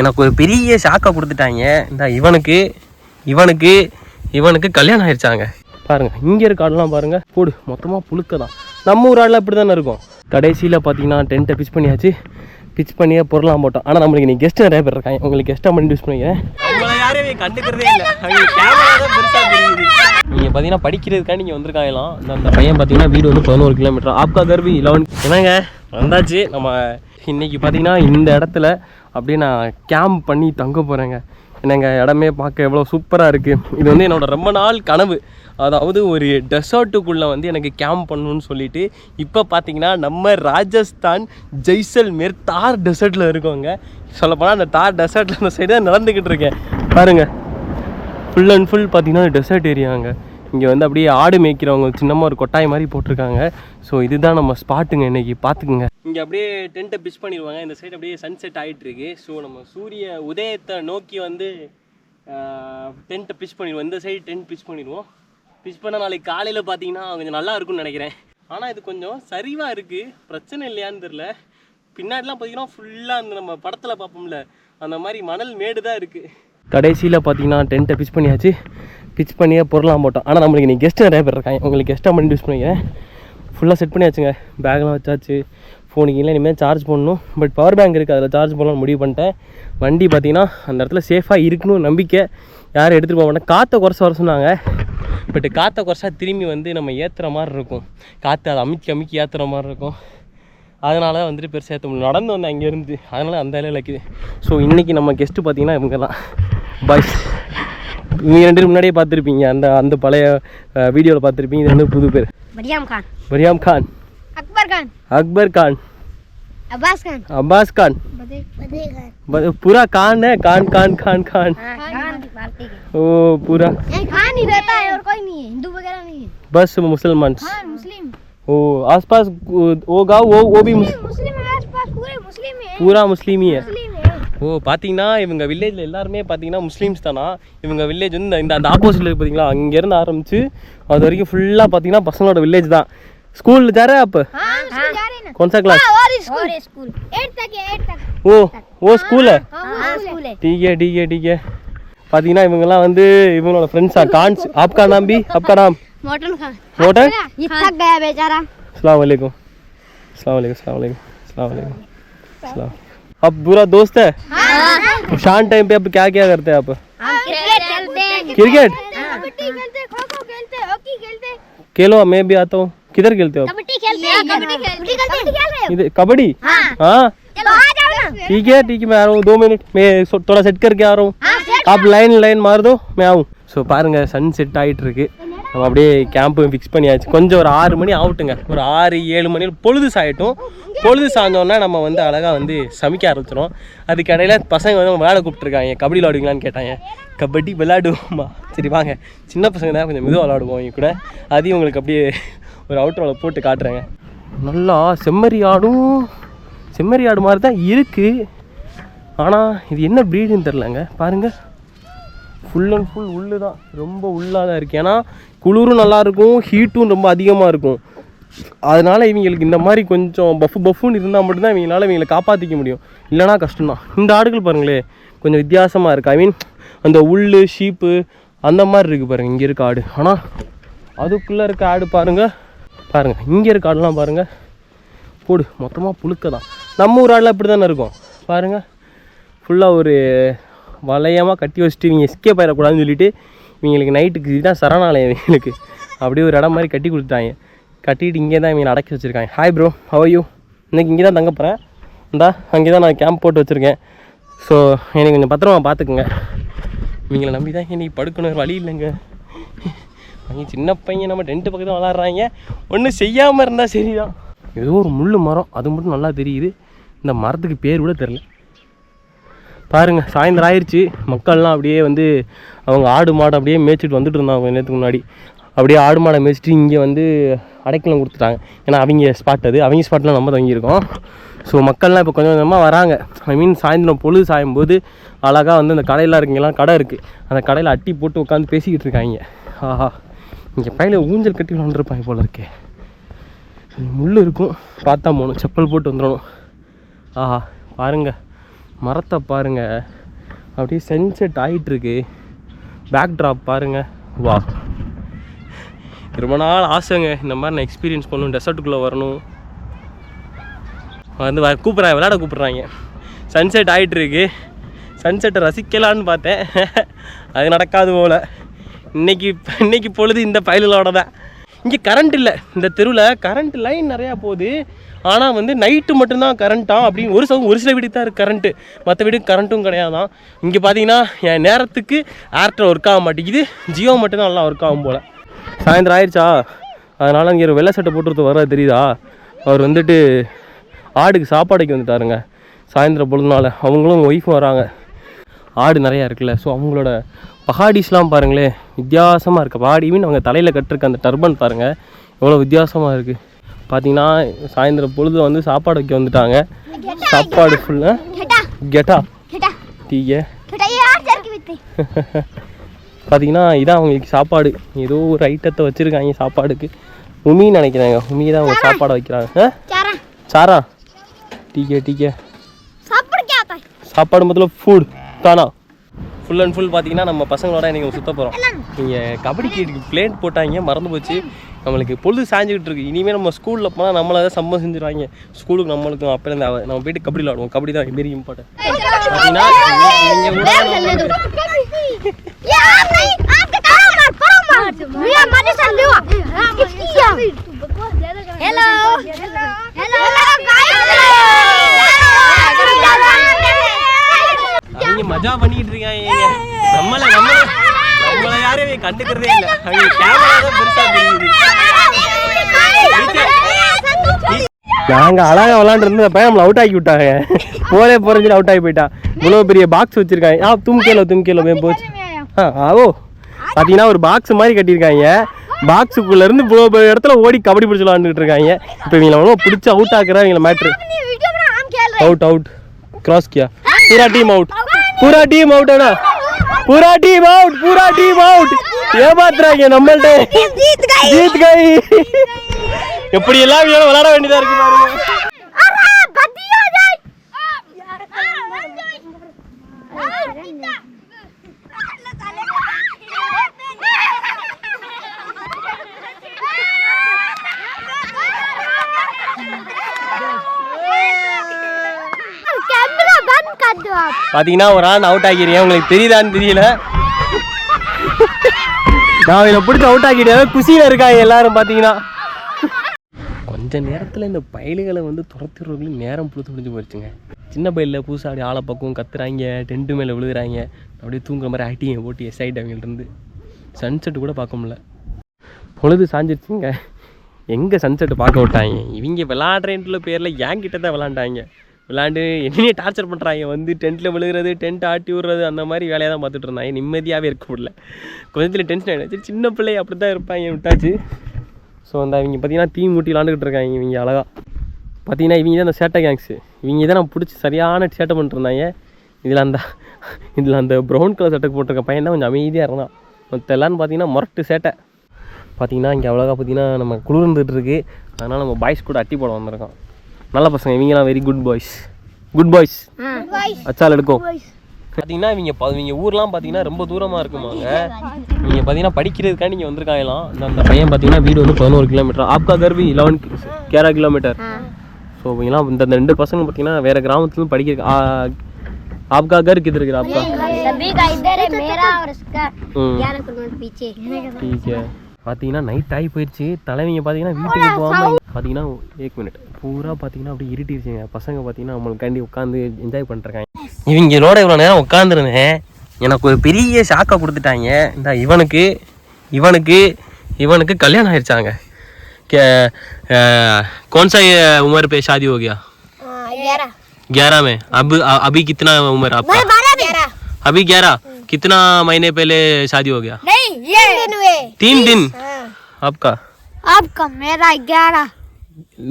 எனக்கு ஒரு பெரிய ஷாக்கை கொடுத்துட்டாங்க. இந்த இவனுக்கு இவனுக்கு இவனுக்கு கல்யாணம் ஆயிடுச்சாங்க பாருங்க இங்கே இருக்க ஆடெல்லாம் பாருங்க. போடு மொத்தமாக புழுக்க தான். நம்ம ஊர் ஆடெல்லாம் இப்படி தானே இருக்கும். கடைசியில் பார்த்தீங்கன்னா டென்ட்டை பிச் பண்ணியாச்சு. பிச் பண்ணியே பொருளாக போட்டோம். ஆனால் நம்மளுக்கு நீ கெஸ்ட் நிறைய பேர் இருக்காங்க. உங்களுக்கு கெஸ்ட்டாக பண்ணி யூஸ் பண்ணிக்கிறேன். நீங்கள் பார்த்தீங்கன்னா படிக்கிறதுக்காக நீங்கள் வந்திருக்காங்களாம். இந்த அந்த பையன் பார்த்தீங்கன்னா வீடு வந்து பதினோரு கிலோமீட்டர் ஆப்கா கர்வி லெவன் என்னங்க வந்தாச்சு. நம்ம இன்னைக்கு பார்த்தீங்கன்னா இந்த இடத்துல அப்படியே நான் கேம்ப் பண்ணி தங்க போகிறேங்க என்னங்க இடமே பார்க்க எவ்வளோ சூப்பராக இருக்குது இது வந்து என்னோட ரொம்ப நாள் கனவு. அதாவது ஒரு டெசர்ட்டுக்குள்ளே வந்து எனக்கு கேம்ப் பண்ணணும்னு சொல்லிட்டு இப்போ பார்த்தீங்கன்னா நம்ம ராஜஸ்தான் ஜெய்சல்மேர் தார் டெசர்ட்டில் இருக்கோங்க. சொல்லப்போனால் அந்த தார் டெசர்ட்டில் அந்த சைடு தான் நடந்துக்கிட்டு இருக்கேன். பாருங்கள் ஃபுல் அண்ட் ஃபுல் பார்த்தீங்கன்னா டெசர்ட் ஏரியாங்க இங்கே வந்து அப்படியே ஆடு மேய்க்கிறவங்க சின்னமாக ஒரு கொட்டாய் மாதிரி போட்டிருக்காங்க. ஸோ இதுதான் நம்ம ஸ்பாட்டுங்க இன்னைக்கு. பார்த்துக்குங்க. இங்கே அப்படியே டென்ட்டை பிச் பண்ணிடுவாங்க. இந்த சைடு அப்படியே சன்செட் ஆகிட்டுருக்கு ஸோ நம்ம சூரிய உதயத்தை நோக்கி வந்து டென்ட்டை பிச் பண்ணிடுவோம். இந்த சைடு டென்ட் பிச் பண்ணிடுவோம். பிச் பண்ண நாளைக்கு காலையில் பார்த்தீங்கன்னா கொஞ்சம் நல்லா இருக்கும்னு நினைக்கிறேன். ஆனால் இது கொஞ்சம் சரிவாக இருக்குது பிரச்சனை இல்லையான்னு தெரில பின்னாடிலாம் பார்த்தீங்கன்னா ஃபுல்லாக அந்த நம்ம படத்தில் பார்ப்போம்ல. அந்த மாதிரி மணல் மேடு தான் இருக்குது கடைசியில் பார்த்தீங்கன்னா டென்ட்டை பிச் பண்ணியாச்சு. பிச் பண்ணியே பொருளாக போட்டோம் ஆனால் நம்மளுக்கு நீ கெஸ்ட்டு நிறைய பேர் இருக்காங்க. உங்களுக்கு கெஸ்ட்டாக பண்ணி யூஸ் பண்ணிக்கிறேன் ஃபுல்லாக செட் பண்ணியாச்சுங்க பேக்லாம் வச்சாச்சு. ஃபோனுக்கு இல்லை இனிமேல் சார்ஜ் பண்ணணும். பட் பவர் பேங்க் இருக்குது அதில் சார்ஜ் பண்ணலாம்னு முடிவு பண்ணிட்டேன். வண்டி பார்த்தீங்கன்னா அந்த இடத்துல சேஃபாக இருக்கணும் நம்பிக்கை. யாரும் எடுத்துகிட்டு போக மாட்டேன் காற்றை குறைச்ச வர சொன்னாங்க. பட் காற்றை குறைச்சா திரும்பி வந்து நம்ம ஏற்றுற மாதிரி இருக்கும். காற்று அதை அமுக்கி அமுக்கி ஏற்றுற மாதிரி இருக்கும். அதனால வந்துட்டு பெருசாக ஏற்ற முடியும் நடந்து வந்தேன் அங்கேருந்து. அதனால அந்த இலையில இருக்குது. ஸோ இன்றைக்கி நம்ம கெஸ்ட்டு பார்த்தீங்கன்னா இவங்க தான் பாய்ஸ் இவங்க ரெண்டு பேரும் முன்னாடியே பார்த்துருப்பீங்க அந்த அந்த பழைய வீடியோவில் பார்த்துருப்பீங்க இது வந்து புது பேர் बरियाम खान மரியாம் கான் अकबर खान अकबर खान अब्बास खान अब्बास खान बदे बदे खान ब- पूरा कान है कान कान खान खान खान भारती के ओ पूरा यहाँ खान ही रहता है और कोई नहीं है हिंदू वगैरह नहीं है बस मुसलमान खान मुस्लिम ओ आसपास वो गाँव वो वो भी मुस- मुस्लिम है आसपास पूरे मुस्लिम है पूरा मुस्लिम ही है मुस्लिम है ஓ பார்த்தீங்கன்னா இவங்க வில்லேஜில் எல்லாருமே பார்த்தீங்கன்னா முஸ்லீம்ஸ் தானா? இவங்க வில்லேஜ் வந்து இந்த அந்த ஆப்போசிட்டில் இருக்குது பார்த்தீங்களா அங்கேருந்து ஆரம்பித்து அது வரைக்கும் ஃபுல்லாக பார்த்தீங்கன்னா பசங்களோட வில்லேஜ் தான். ஸ்கூல் தர அப்போ? கொன்சா கிளாஸ் ஓ ஓ ஸ்கூலு டீகே டீகே டீகே. பார்த்தீங்கன்னா இவங்கெல்லாம் வந்து இவங்களோட ஃப்ரெண்ட்ஸா கான்ஸ் ஆப்கா நாம்பி ஆப்கா நாம் மோட்டர் அஸ்லாம் வலைக்கும் அஸ்லாம் வலைக்கும் அஸ்லாம் வலைக்கும் அஸ்லாம் வலைக்கும் அஸ்லாம் अस्सलाम वालेकुम अस्सलाम वालेकुम अस्सलाम वालेकुम अस्सलाम आप बुरा दोस्त है हाँ शाम टाइम पे आप क्या क्या करते हैं आप हम क्रिकेट खेलते हैं क्रिकेट कबड्डी खेलते हैं खो खो खेलते हैं हॉकी खेलते हैं खेलो मैं भी आता हूँ किधर खेलते हो आप कबड्डी खेलते हैं कबड्डी खेलते हैं कबड्डी खेल रहे हो इधर कबड्डी हाँ हाँ चलो आ जाओ ना ठीक है ठीक है मैं आ रहा हूँ दो मिनट मैं सो- थोड़ा सेट करके आ रहा हूँ हाँ सेट आप லைன் லைன் மாறுதோ मैं ஆகும் ஸோ பாருங்க சன் செட் ஆகிட்டு இருக்கு நம்ம அப்படியே கேம்ப்பு ஃபிக்ஸ் பண்ணியாச்சு. கொஞ்சம் ஒரு ஆறு மணி ஆகட்டுங்க. ஒரு ஆறு ஏழு மணி பொழுது சாயிட்டும். பொழுது சாய்ந்தோன்னா நம்ம வந்து அழகாக வந்து சமைக்க ஆரம்பிச்சிடும் அதுக்கு இடையில பசங்க வந்து விளையாட கூப்பிட்டுருக்காங்க. கபடி விளாடுவீங்களான்னு கேட்டாங்க. கபடி விளையாடுவோம்மா. சரி வாங்க. சின்ன பசங்க தான் கொஞ்சம் மெதுவாக விளாடுவோம் இவங்க கூட. அதையும் உங்களுக்கு அப்படியே ஒரு அவுட்டரில் போட்டு காட்டுறேங்க. நல்லா செம்மறி ஆடும். செம்மறி ஆடு மாதிரி தான் இருக்குது ஆனால் இது என்ன ப்ரீடுன்னு தெரிலங்க பாருங்கள் ஃபுல் அண்ட் ஃபுல் உள்ளு தான். ரொம்ப உள்ளாக தான் இருக்குது ஏன்னா குளிரும் நல்லா இருக்கும் ஹீட்டும் ரொம்ப அதிகமாக இருக்கும். அதனால் இவங்களுக்கு இந்த மாதிரி கொஞ்சம் பஃப் பஃப்னு இருந்தால் மட்டும்தான் இவங்களால இவங்களை காப்பாற்றிக்க முடியும். இல்லைனா கஷ்டம்தான். இந்த ஆடுகள் பாருங்களே கொஞ்சம் வித்தியாசமாக இருக்குது ஐ மீன் அந்த உள்ளு ஷீப்பு அந்த மாதிரி இருக்குது பாருங்கள் இங்கே இருக்க ஆடு. ஆனால் அதுக்குள்ளே இருக்க ஆடு பாருங்கள் பாருங்கள் இங்கே இருக்க ஆடுலாம் பாருங்கள் போடு மொத்தமாக புழுக்க தான் நம்ம ஊர் ஆடெலாம் இப்படி தானே இருக்கும் பாருங்கள் ஃபுல்லாக ஒரு வளையமாக கட்டி வச்சுட்டு இவங்க எஸ்கேப் ஆயிடக்கூடாதுன்னு சொல்லிட்டு இவங்களுக்கு நைட்டுக்கு இதுதான் சரணாலயம் இவங்களுக்கு. அப்படியே ஒரு இடம் மாதிரி கட்டி கொடுத்துட்டாங்க. கட்டிட்டு இங்கே தான் இவங்க அடக்கி வச்சுருக்காங்க. ஹாய் ப்ரோ ஹவையூ இன்னைக்கு இங்கே தான் தங்க போகிறேன் இந்தா அங்கே தான் நான் கேம்ப் போட்டு வச்சுருக்கேன். ஸோ எனக்கு கொஞ்சம் பத்திரமா பார்த்துக்குங்க இவங்களை நம்பி தான் இன்னைக்கு படுக்கணும் வழி இல்லைங்க. அவங்க சின்ன பையன் நம்ம டென்ட்டு பக்கத்தில் விளாட்றாங்க ஒன்றும் செய்யாமல் இருந்தால் சரிதான். ஏதோ ஒரு முள் மரம். அது மட்டும் நல்லா தெரியுது. இந்த மரத்துக்கு பேர் கூட தெரில. பாருங்கள் சாயந்தரம் ஆயிடுச்சு மக்கள்லாம் அப்படியே வந்து அவங்க ஆடு மாடு அப்படியே மேய்ச்சிட்டு வந்துட்டு இருந்தாங்க அவங்க நேரத்துக்கு முன்னாடி. அப்படியே ஆடு மாடை மேய்ச்சிட்டு இங்கே வந்து அடைக்கலம் கொடுத்துட்டாங்க. ஏன்னா அவங்க ஸ்பாட் அது. அவங்க ஸ்பாட்லாம் நம்ம தங்கியிருக்கோம். ஸோ மக்கள்லாம் இப்போ கொஞ்சம் கொஞ்சமாக வராங்க. ஐ மீன் சாயந்தரம் பொழுது சாயும் போது அழகாக வந்து அந்த கடையெல்லாம் இருக்குங்கெல்லாம் கடை இருக்குது அந்த கடையில் அட்டி போட்டு உட்காந்து பேசிக்கிட்டு இருக்காங்க. ஆஹா. இங்கே பையில ஊஞ்சல் கட்டி விளாண்டுருப்பாங்க போல இருக்கே. முள் இருக்கும். பார்த்தா போகணும் செப்பல் போட்டு வந்துடணும். ஆஹா. பாருங்க. மரத்தை பாருங்கள் அப்படியே சென்செட் ஆகிட்டு இருக்கு பேக் ட்ராப் பாருங்கள் வா. ரொம்ப நாள் ஆசைங்க. இந்த மாதிரி நான் எக்ஸ்பீரியன்ஸ் பண்ணணும். டெசர்ட்டுக்குள்ளே வரணும். வந்து கூப்பிட்றாங்க விளையாட கூப்பிட்றாங்க. சன்செட் ஆகிட்டு இருக்கு சன்செட்டை ரசிக்கலான்னு பார்த்தேன். அது நடக்காது போல். இன்றைக்கி இன்றைக்கி பொழுது இந்த பயலுகளோட தான் இங்கே கரண்ட் இல்லை. இந்த தெருவில் கரண்ட் லைன் நிறையா போகுது. ஆனால் வந்து நைட்டு மட்டும்தான் கரண்ட்டாம் அப்படின்னு ஒரு சவு ஒரு சில வீடு தான் இருக்குது கரண்ட்டு மற்ற வீடு கரண்ட்டும் கிடையாதான். இங்கே பார்த்தீங்கன்னா என் நேரத்துக்கு ஏர்டெல் ஒர்க் ஆக மாட்டேங்குது. ஜியோ மட்டும்தான் நல்லா ஒர்க் ஆகும் போல். சாயந்தரம் ஆயிடுச்சா? அதனால் இங்கே ஒரு வெள்ளை சட்டை போட்டுறது வர தெரியுதா? அவர் வந்துட்டு ஆடுக்கு சாப்பாடுக்கு வந்துட்டாருங்க. சாயந்தரம் பொழுதுனால அவங்களும் ஒய்ஃபும் வராங்க. ஆடு நிறையா இருக்குல்ல ஸோ அவங்களோட பஹாடிஸ்லாம் பாருங்களேன் வித்தியாசமாக இருக்குது பஹாடி மீன் அவங்க தலையில் கட்டிருக்க அந்த டர்பன் பாருங்கள் எவ்வளோ வித்தியாசமாக இருக்குது பார்த்தீங்கன்னா சாயந்தரம் பொழுது வந்து சாப்பாடு வைக்க வந்துட்டாங்க. சாப்பாடு ஃபுல்லாக கெட்டா. டீயே பார்த்தீங்கன்னா இதான் அவங்களுக்கு சாப்பாடு. ஏதோ ஒரு ஐட்டத்தை வச்சுருக்காங்க சாப்பாடுக்கு. உமின்னு நினைக்கிறாங்க. உமி தான் அவங்க சாப்பாடு வைக்கிறாங்க. சாரா. டீக்கே டீக்கே சாப்பாடு முதல்ல ஃபுட் தானா? ஃபுல் அண்ட் ஃபுல் பார்த்தீங்கன்னா நம்ம பசங்களோட நீங்கள் சுத்த போகிறோம் நீங்கள் கபடி கபடிக்கு பிளேன் போட்டாங்க மறந்து போச்சு. நம்மளுக்கு பொழுது சாஞ்சிக்கிட்டு இருக்கு. இனிமேல் நம்ம ஸ்கூலில் போனால் நம்மளை தான் சம்பவம் செஞ்சுருவாங்க. ஸ்கூலுக்கு நம்மளுக்கும் அப்போ இருந்து நம்ம போயிட்டு கபடி விளாடுவோம் கபடி தான் வெரி இம்பார்ட்டன்ட் அப்படின்னா நீங்கள் கூட Hello. அவங்க மஜா பண்ணிட்டு இருக்காங்க நம்மள நம்மள நம்மள யாரையும் கண்டுக்கிறதே இல்ல. கேமரா பெருசா தெரியுது. நாங்க அழகா விளாண்டு இருந்த பையன் நம்மளை அவுட் ஆக்கி விட்டாங்க. போலே போறதுல அவுட் ஆகி போயிட்டான். இவ்வளவு பெரிய பாக்ஸ் வச்சிருக்காங்க. ஆ தும் கேலோ போய் கேலோ மேம் போச்சு ஆவோ. பாத்தீங்கன்னா ஒரு பாக்ஸ் மாதிரி கட்டியிருக்காங்க. பாக்ஸுக்குள்ள இருந்து இடத்துல ஓடி கபடி பிடிச்சி விளாண்டுட்டு இருக்காங்க. இப்போ இவங்களை அவ்வளோ பிடிச்சி அவுட் ஆக்குறாங்க இவங்களை மேட்ரு அவுட் அவுட் கிராஸ் கியா? பூரா டீம் அவுட் பூரா டீம் அவுட்டானா பூரா டீம் அவுட் பூரா டீம் அவுட் ஏமாத்துறாங்க நம்மள்ட்ட. ஜீத் கை. எப்படி எல்லாம் விளையாட வேண்டியதா இருக்கு பாருங்க. Yeah. பார்த்தீங்கன்னா ஒரு ஆள் அவுட் ஆகிடுறீங்க உங்களுக்கு தெரியுதான்னு தெரியல. நான் இதை பிடிச்சி அவுட் ஆக்கிட்டேன் குஷியில் இருக்காங்க எல்லாரும் பார்த்தீங்கன்னா கொஞ்ச நேரத்தில் இந்த பயலுகளை வந்து துரத்துறதுக்குள்ளே நேரம் புழுத்து முடிஞ்சு போயிடுச்சுங்க. சின்ன பயிலில் புதுசாக அப்படியே ஆளை பக்கம் கத்துறாங்க டென்ட்டு மேலே விழுகிறாங்க. அப்படியே தூங்குற மாதிரி ஆக்டிங்கை போட்டு எஸ் ஆகிட்டு அவங்கள்ட்டருந்து சன்செட்டு கூட பார்க்க முடில பொழுது சாஞ்சிருச்சுங்க எங்கே சன்செட்டு பார்க்க விட்டாங்க? இவங்க விளாட்றேன்ற பேரில் என்கிட்ட தான் விளாண்டாங்க விளாண்டு என்னையே டார்ச்சர் பண்ணுறாங்க வந்து டென்ட்டில் விழுகிறது டென்ட் ஆட்டி விடுறது அந்த மாதிரி வேலையை தான் பார்த்துட்டு இருந்தாங்க. நிம்மதியாகவே இருக்க முடியல. கொஞ்சத்தில் டென்ஷன் ஆகிடுச்சு சின்ன பிள்ளை அப்படி தான் இருப்பாங்க விட்டாச்சு. ஸோ அந்த இவங்க பார்த்தீங்கன்னா தீ மூட்டி விளாண்டுக்கிட்டு இருக்காங்க இவங்க அழகாக பார்த்தீங்கன்னா இவங்க தான் அந்த சேட்டை கேங்ஸு இவங்க தான் நான் பிடிச்சி சரியான சேட்டை பண்ணிட்டுருந்தாங்க இதில் அந்த இதில் அந்த ப்ரௌன் கலர் சட்டை போட்டிருக்க பையன் தான் கொஞ்சம் அமைதியாக இருந்தான். மற்ற எல்லாம்னு பார்த்தீங்கன்னா முரட்டு சேட்டை. பார்த்தீங்கன்னா இங்கே அவ்வளோகா பார்த்தீங்கன்னா நம்ம குளிர்ந்துட்டு இருக்கு. அதனால் நம்ம பாய்ஸ் கூட அட்டி போட வந்திருக்கோம். நல்ல பசங்க இவங்கெல்லாம் very good boys good boys Achal எடுக்கும் பார்த்தீங்கன்னா இவங்க ப- இவங்க ஊர்லாம் பார்த்தீங்கன்னா ரொம்ப தூரமாக இருக்குமாங்க நீங்கள் பார்த்தீங்கன்னா படிக்கிறதுக்காக நீங்கள் வந்திருக்காங்களாம் இந்த அந்த பையன் பார்த்தீங்கன்னா வீடு வந்து பதினோரு கிலோமீட்டர் ஆப்கா கர்வி லெவன் கேரா கிலோமீட்டர் ஸோ இவங்கெல்லாம் இந்த இந்த ரெண்டு பசங்க பார்த்தீங்கன்னா வேறு கிராமத்துலேருந்து படிக்க ஆ- ஆப்கா கர் கிது இருக்கிற ஆப்கா सभी का इधर है मेरा और इसका ம் ग्यारह किलोमीटर पीछे ठीक है பார்த்தீங்கன்னா நைட் ஆகி போயிடுச்சு தலைவங்க பார்த்தீங்கன்னா வீட்டுக்கு போகாமல் பார்த்தீங்கன்னா ஏக் மினிட் பூரா பார்த்தீங்கன்னா அப்படியே இருட்டிருச்சுங்க பசங்க பார்த்தீங்கன்னா நம்மளுக்காண்டி உட்காந்து என்ஜாய் பண்ணிருக்காங்க இவங்களோட இவ்வளோ நேரம் உட்காந்துருந்தேன் எனக்கு ஒரு பெரிய ஷாக்கை கொடுத்துட்டாங்க இந்த இவனுக்கு இவனுக்கு இவனுக்கு கல்யாணம் ஆயிடுச்சாங்க கே कौन सा ये उम्र पे शादी हो गया ग्यारह ग्यारह में अब अभी कितना उम्र आपका बारह ग्यारह अभी ग्यारह कितना महीने पहले शादी हो गया नहीं ये दिन हुए तीन दिन आपका आपका मेरा ग्यारह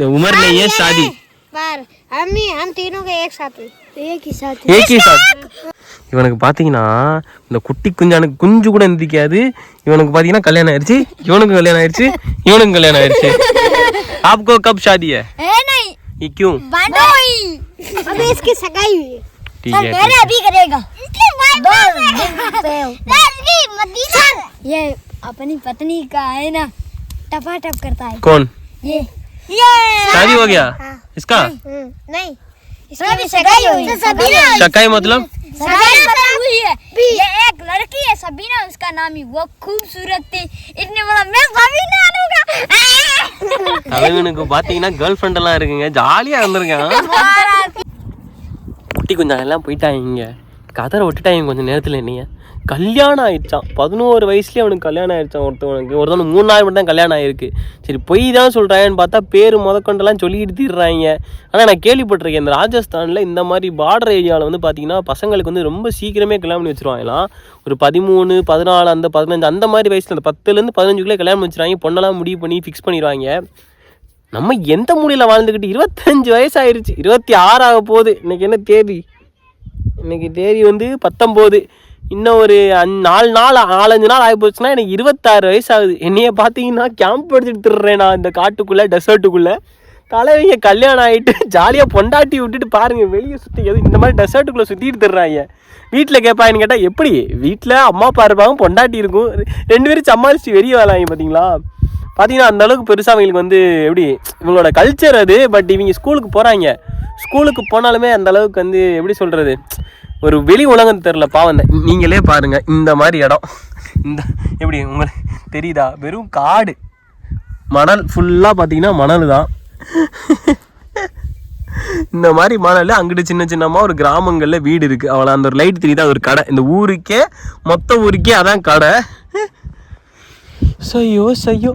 उम्र नहीं है शादी पर हम ही हम तीनों के एक साथ हुए एक ही साथ एक ही साथ இவனுக்கு பார்த்தீங்கன்னா இந்த குட்டி குஞ்சானுக்கு குஞ்சு கூட எந்திரிக்காது இவனுக்கு பார்த்தீங்கன்னா கல்யாணம் ஆயிடுச்சு இவனுக்கும் கல்யாணம் ஆயிடுச்சு இவனுக்கும் கல்யாணம் ஆயிடுச்சு आपको कब शादी है ए नहीं ये क्यों बांधोई अभी इसकी सगाई हुई டீ सर கேட்டு मेरे अभी करेगा सर ये अपनी पत्नी का है ना टपा टप करता है कौन ये ये शादी हो गया इसका नहीं इसका भी सगाई हुई है सबीना शकाई मतलब सगाई हुई है ये एक लड़की है सबीना उसका नाम ही वो खूबसूरत थी इसने बोला मैं सबीना आनूंगा தலைவனுக்கு பாத்தீங்கன்னா கேர்ள் ஃப்ரெண்ட் எல்லாம் இருக்குங்க ஜாலியா இருந்திருக்கான் குட்டி கொஞ்சம் எல்லாம் போயிட்டாங்க கதரை விட்டுட்டாங்க கொஞ்சம் நேரத்தில் என்னைய கல்யாணம் ஆயிடுச்சான் பதினோரு வயசுலேயே அவனுக்கு கல்யாணம் ஆயிடுச்சான் ஒருத்தவனுக்கு. ஒருத்தவனுக்கு மூணு நாள் மட்டும் தான் கல்யாணம் ஆயிருக்கு சரி பொய் தான் சொல்கிறாங்கன்னு பார்த்தா பேர் முதக்கொண்டெல்லாம் சொல்லிட்டு தீர்றாங்க. ஆனால் நான் கேள்விப்பட்டிருக்கேன் இந்த ராஜஸ்தானில் இந்த மாதிரி பார்டர் ஏரியாவில் வந்து பார்த்தீங்கன்னா பசங்களுக்கு வந்து ரொம்ப சீக்கிரமே கல்யாணம் பண்ணி வச்சுருவாங்களாம். ஒரு பதிமூணு பதினாலு அந்த பதினஞ்சு அந்த மாதிரி வயசில் அந்த பத்துலேருந்து பதினஞ்சுக்குள்ளே கல்யாணம் பண்ணி பொண்ணெல்லாம் முடிவு பண்ணி ஃபிக்ஸ் பண்ணிடுவாங்க. நம்ம எந்த மொழியில் வாழ்ந்துக்கிட்டு இருபத்தஞ்சு வயசாயிருச்சு. இருபத்தி ஆறாக போகுது. இன்னைக்கு என்ன தேதி? இன்றைக்கி தேதி வந்து பத்தொம்போது. இன்னும் ஒரு அஞ்சு நாலு நாள் நாலஞ்சு நாள் ஆகி போச்சுன்னா எனக்கு இருபத்தாறு வயசு ஆகுது என்னைய பார்த்தீங்கன்னா கேம்ப் எடுத்துட்டு திடுறேன் நான் இந்த காட்டுக்குள்ளே டெசர்ட்டுக்குள்ளே தலைவங்க கல்யாணம் ஆகிட்டு ஜாலியாக பொண்டாட்டி விட்டுட்டு பாருங்கள் வெளியே சுற்றி எதுவும் இந்த மாதிரி டெசர்ட்டுக்குள்ளே சுற்றிட்டு தர்றாங்க வீட்டில் கேட்பாங்கன்னு கேட்டால் எப்படி? வீட்டில் அம்மா அப்பா இருப்பாங்க பொண்டாட்டி இருக்கும். ரெண்டு பேரும் சமாளித்து வெளியே வரலாங்க பார்த்தீங்களா பார்த்தீங்கன்னா அந்த அளவுக்கு பெருசாக அவங்களுக்கு வந்து எப்படி இவங்களோட கல்ச்சர் அது பட் இவங்க ஸ்கூலுக்கு போகிறாங்க ஸ்கூலுக்கு போனாலுமே அந்த அளவுக்கு வந்து எப்படி சொல்கிறது ஒரு வெளி உலகம் தெரில பாவம். நீங்களே பாருங்கள் இந்த மாதிரி இடம். இந்த எப்படி உங்களுக்கு தெரியுதா? வெறும் காடு. மணல் ஃபுல்லாக பார்த்தீங்கன்னா மணல் தான். இந்த மாதிரி மணல் அங்கிட்டு சின்ன சின்னமா ஒரு கிராமங்களில் வீடு இருக்குது அவ்வளோ அந்த ஒரு லைட் தெரியுதா? ஒரு கடை. இந்த ஊருக்கே மொத்த ஊருக்கே அதான் கடை. சையோ சையோ.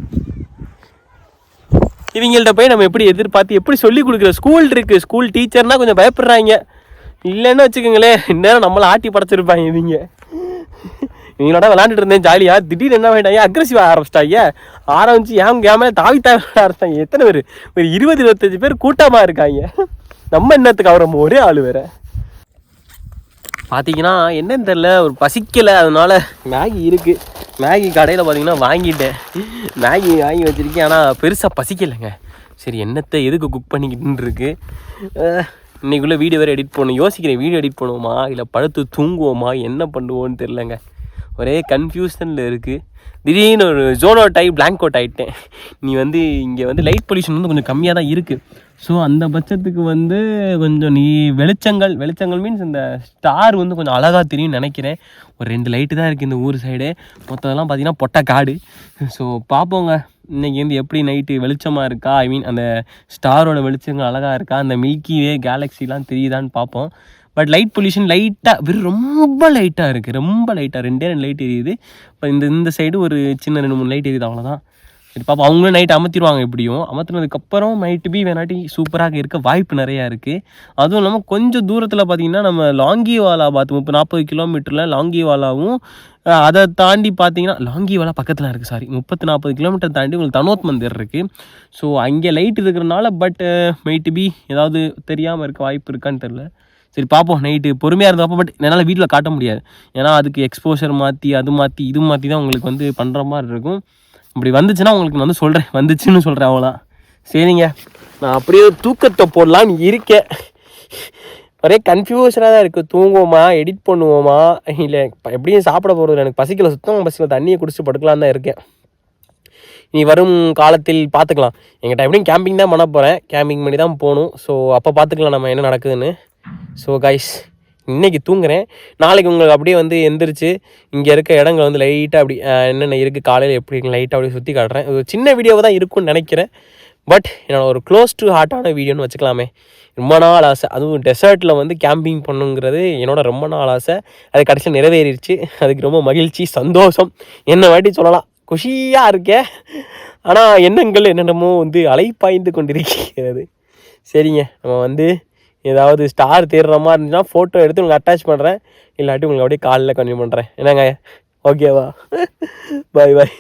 இவங்கள்ட்ட போய் நம்ம எப்படி எதிர்பார்த்து எப்படி சொல்லி கொடுக்குற? ஸ்கூல் இருக்கு. ஸ்கூல் டீச்சர்னா கொஞ்சம் பயப்படுறாங்க. இல்லைன்னு வச்சுக்கோங்களேன். இந்நேரம் நம்மளை ஆட்டி படைச்சிருப்பாங்க இவங்க. இவங்களோட விளாண்டுட்டு இருந்தேன் ஜாலியா. திடீர்னு என்ன பண்ணிட்டாங்க? அக்ரஸிவ் ஆரம்பிச்சிட்டாங்க. ஆரம்பிச்சு ஏன் கேம தாவி தாவி ஆரம்பிச்சிட்டாங்க. எத்தனை பேர்? ஒரு இருபது இருபத்தஞ்சு பேர் கூட்டமாக இருக்காங்க. நம்ம என்னத்துக்கு அவர் ஒரே ஆள் வேற. பார்த்தீங்கன்னா என்னன்னு தெரில ஒரு பசிக்கலை. அதனால மேகி இருக்குது மேகி கடையில் பார்த்தீங்கன்னா வாங்கிட்டேன். மேகி வாங்கி வச்சுருக்கேன். ஆனால் பெருசாக பசிக்கலைங்க. சரி என்னத்தை எதுக்கு குக் பண்ணிக்கிட்டுன்னு இருக்குது இன்றைக்குள்ளே வீடியோ வேறு எடிட் பண்ணணும். யோசிக்கிறேன் வீடியோ எடிட் பண்ணுவோமா? இல்லை படுத்து தூங்குவோமா? என்ன பண்ணுவோன்னு தெரிலங்க ஒரே கன்ஃபியூஷனில் இருக்குது திடீர்னு ஒரு ஜோனோ டைப் பிளாங்க் அவுட் ஆகிட்டேன் நீ வந்து இங்கே வந்து லைட் பொல்யூஷன் வந்து கொஞ்சம் கம்மியாக தான் இருக்குது ஸோ அந்த பட்சத்துக்கு வந்து கொஞ்சம் நீ வெளிச்சங்கள் வெளிச்சங்கள் மீன்ஸ் இந்த ஸ்டார் வந்து கொஞ்சம் அழகாக தெரியும்னு நினைக்கிறேன். ஒரு ரெண்டு லைட்டு தான் இருக்குது இந்த ஊர் சைடு மொத்தம்லாம் பார்த்தீங்கன்னா பொட்டை காடு. ஸோ பார்ப்போங்க இன்றைக்கி வந்து எப்படி நைட்டு வெளிச்சமாக இருக்கா? ஐ மீன் அந்த ஸ்டாரோட வெளிச்சங்கள் அழகாக இருக்கா? அந்த மில்கி வே கேலக்ஸிலாம் தெரியுதான்னு பார்ப்போம். பட் லைட் பொல்யூஷன் லைட்டாக வெறும் ரொம்ப லைட்டாக இருக்குது ரொம்ப லைட்டாக ரெண்டே ரெண்டு லைட் எரியுது. இப்போ இந்த இந்த சைடு ஒரு சின்ன ரெண்டு மூணு லைட் எரியுது அவ்வளோதான் சரி பாப்பா அவங்களும் நைட் அமர்த்திடுவாங்க எப்படியும். அமர்த்தினதுக்கப்புறம் நைட் பி வேணாட்டி சூப்பராக இருக்க வாய்ப்பு நிறையா இருக்குது அதுவும் இல்லாமல் கொஞ்சம் தூரத்தில் பார்த்தீங்கன்னா நம்ம லாங்கிவாலா பார்த்து முப்பது நாற்பது கிலோமீட்டரில் லாங்கிவாலாவும் அதை தாண்டி பார்த்தீங்கன்னா லாங்கிவாலா பக்கத்தில் இருக்குது சாரி முப்பத்து நாற்பது கிலோமீட்டர் தாண்டி உங்களுக்கு தனோத் மந்திர் இருக்குது ஸோ அங்கே லைட் இருக்கிறனால பட் மைட்டு பி ஏதாவது தெரியாமல் இருக்க வாய்ப்பு இருக்கான்னு தெரில சரி பார்ப்போம் நைட்டு பொறுமையாக இருந்தப்போ பட் என்னால் வீட்டில் காட்ட முடியாது. ஏன்னா அதுக்கு எக்ஸ்போஷர் மாற்றி அது மாற்றி இது மாற்றி தான் உங்களுக்கு வந்து பண்ணுற மாதிரி இருக்கும். அப்படி வந்துச்சுன்னா உங்களுக்கு நான் வந்து சொல்கிறேன் வந்துச்சுன்னு சொல்கிறேன் அவ்வளோதான் சரிங்க. நான் அப்படியே தூக்கத்தை போடலான்னு இருக்கேன். ஒரே கன்ஃபியூஷனாக தான் இருக்குது தூங்குவோமா? எடிட் பண்ணுவோமா? இல்லை எப்படியும் சாப்பிட போகிறது எனக்கு பசிக்கல. சுத்தமாக பசிக்கல. தண்ணியை குடிச்சு படுக்கலாம் தான் இருக்கேன். இனி வரும் காலத்தில் பார்த்துக்கலாம். எங்கிட்ட எப்படியும் கேம்பிங் தான் பண்ண போகிறேன் கேம்பிங் பண்ணி தான் போகணும். ஸோ அப்போ பார்த்துக்கலாம் நம்ம என்ன நடக்குதுன்னு. ஸோ கைஸ் இன்றைக்கி தூங்குறேன். நாளைக்கு உங்களுக்கு அப்படியே வந்து எந்திரிச்சு இங்கே இருக்க இடங்கள் வந்து லைட்டாக அப்படி என்னென்ன இருக்குது காலையில் எப்படி லைட்டாக அப்படியே சுற்றி காட்டுறேன். ஒரு சின்ன வீடியோவை தான் இருக்கும்னு நினைக்கிறேன். பட் என்னோட ஒரு க்ளோஸ் டு ஹார்ட்டான வீடியோன்னு வச்சுக்கலாமே. ரொம்ப நாள் ஆசை. அதுவும் டெசர்ட்டில் வந்து கேம்பிங் பண்ணுங்கிறது என்னோட ரொம்ப நாள் ஆசை. அது கடைசியில் நிறைவேறிடுச்சு. அதுக்கு ரொம்ப மகிழ்ச்சி சந்தோஷம். என்ன வாட்டி சொல்லலாம். குஷியாக இருக்கேன் ஆனால் எண்ணங்கள் என்னென்னமோ வந்து அலைப்பாய்ந்து கொண்டிருக்கிறது. சரிங்க. நம்ம வந்து ஏதாவது ஸ்டார் தேடுற மாதிரி இருந்துச்சுன்னா ஃபோட்டோ எடுத்து உங்களுக்கு அட்டாச் பண்ணுறேன் இல்லாட்டி உங்களுக்கு அப்படியே காலில் கன்வியூ பண்ணுறேன் என்னங்க? ஓகேவா பாய் பாய்